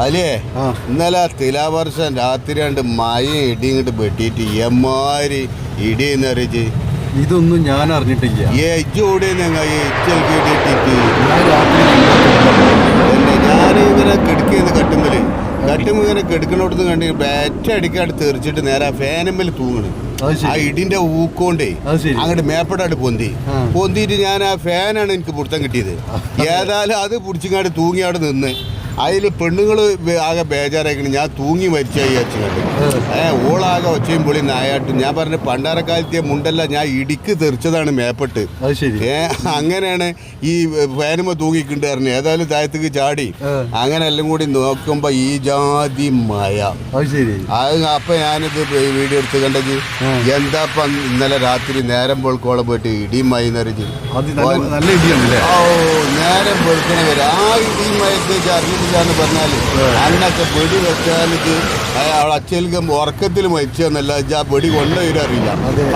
അല്ലേ? ഇന്നലെ തിലാവർഷം രാത്രി രണ്ട് മഴ ഇടി ഇങ്ങോട്ട് വെട്ടിയിട്ട് എമ്മാരി ഇടി എന്നറിയിച്ച് ഇതൊന്നും ഞാൻ അറിഞ്ഞിട്ടില്ല. ഏ ഇജ്ജോടെ ഇടിയിട്ടിട്ട് ഞാൻ ഇങ്ങനെ കിടക്കുന്ന കട്ടുമ്പൽ. കട്ടുമ്പ് ഇങ്ങനെ കിടക്കണോടത്ത് കണ്ട് ബാറ്റ അടിക്കാണ്ട് തെറിച്ചിട്ട് നേരെ ആ ഫാനുമ്മൽ തൂങ്ങണ്. ആ ഇടിന്റെ ഊക്കോണ്ടേ. അങ്ങോട്ട് മേപ്പടായിട്ട് പൊന്തി. പൊന്തിയിട്ട് ഞാൻ ആ ഫാനാണ് എനിക്ക് പിടുത്തം കിട്ടിയത്. ഏതായാലും അത് പിടിച്ചിങ്ങാണ്ട് തൂങ്ങി അവിടെ നിന്ന്. അതിൽ പെണ്ണുങ്ങൾ ആകെ ബേജാറായിക്കണ്. ഞാൻ തൂങ്ങി മരിച്ചായി വിചാരിച്ചുകൊണ്ട് ഏ. ഓളാകെ ഒച്ചയും പൊളി നായാട്ടും. ഞാൻ പറഞ്ഞ പണ്ടാരക്കാലത്തെ മുണ്ടല്ല ഞാൻ ഇടിക്ക് തെറിച്ചതാണ് മേപ്പെട്ട്. ഏ അങ്ങനെയാണ് ഈ ഫാനുമ തൂങ്ങിക്കിണ്ട് പറഞ്ഞു. ഏതായാലും താഴത്തേക്ക് ചാടി. അങ്ങനെ എല്ലാം കൂടി നോക്കുമ്പോ ഈ ജാതി മായ. അത് അപ്പൊ ഞാനിത് വീഡിയോ എടുത്ത് കണ്ടത് എന്താപ്പ എന്താ ഇന്നലെ രാത്രി നേരം പോൾക്കോളം പോയിട്ട് ഇടിയും മൈന്നറിഞ്ഞ് നല്ല ഇടിയാണല്ലേ ഓ നേരം വെളുക്കണ വരെ. ആ ഇടിയും മഴത്തേക്ക് അറിഞ്ഞിട്ടില്ലാന്ന് പറഞ്ഞാൽ അന്നൊക്കെ വെടി വെച്ചാലിത് അയാൾ അച്ഛൽക്കും ഉറക്കത്തിൽ മരിച്ചെന്നല്ല ആ വെടി കൊണ്ടുവരും അറിയില്ല.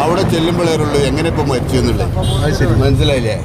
അവിടെ ചെല്ലുമ്പോഴേ ഉള്ളൂ എങ്ങനെ ഇപ്പൊ മരിച്ചു എന്നുള്ളത്. അത് ശരി. മനസ്സിലായില്ലേ?